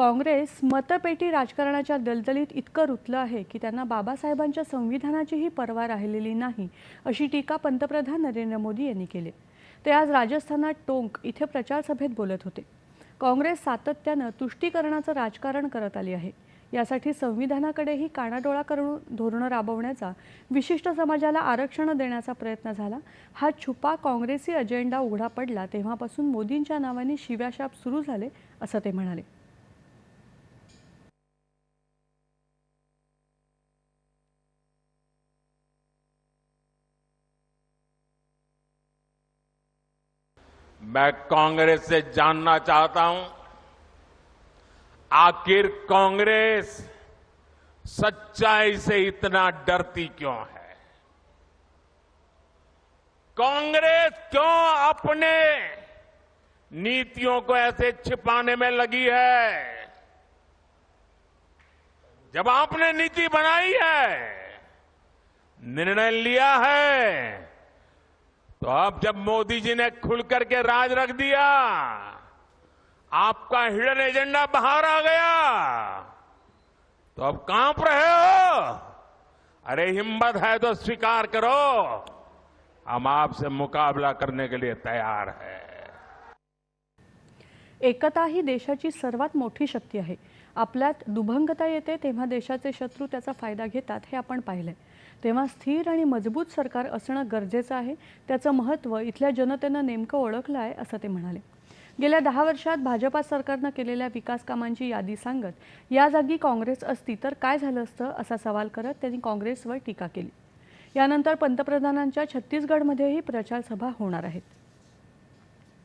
काँग्रेस मतपेटी राजकारणाच्या दलदलीत इतकं रुतलं आहे की त्यांना बाबासाहेबांच्या संविधानाचीही पर्वा राहिलेली नाही अशी टीका पंतप्रधान नरेंद्र मोदी यांनी केली. ते आज राजस्थानात टोंक इथे प्रचार सभेत बोलत होते. काँग्रेस सातत्यानं तुष्टीकरणाचं राजकारण करत आली आहे. यासाठी संविधानाकडेही कानाडोळा करून धोरणं राबवण्याचा विशिष्ट समाजाला आरक्षण देण्याचा प्रयत्न झाला. हा छुपा काँग्रेसी अजेंडा उघडा पडला तेव्हापासून मोदींच्या नावाने शिव्याशाप सुरू झाले असं ते म्हणाले. मैं कांग्रेस से जानना चाहता हूँ, आखिर कांग्रेस सच्चाई से इतना डरती क्यों है? कांग्रेस क्यों अपने नीतियों को ऐसे छिपाने में लगी है? जब आपने नीति बनाई है, निर्णय लिया है तो अब जब मोदी जी ने खुल करके राज रख दिया, आपका हिडन एजेंडा बाहर आ गया। तो अब काँप रहे हो। अरे हिम्मत है तो स्वीकार करो। हम आपसे मुकाबला करने के लिए तैयार है। एकता ही देशाची सर्वात मोठी शक्ती आहे. आपल्यात दुभंगता येते तेव्हा देशाचे शत्रू त्याचा फायदा घेतात हे आपण पाहिलंय. तेव्हा स्थिर आणि मजबूत सरकार असणं गरजेचं आहे. त्याचं महत्त्व इथल्या जनतेनं नेमकं ओळखलं आहे असं ते म्हणाले. गेल्या दहा वर्षात भाजपा सरकारनं केलेल्या विकास कामांची यादी सांगत या जागी काँग्रेस असती तर काय झालं असतं असा सवाल करत त्यांनी काँग्रेसवर टीका केली. यानंतर पंतप्रधानांच्या छत्तीसगडमध्येही प्रचारसभा होणार आहेत.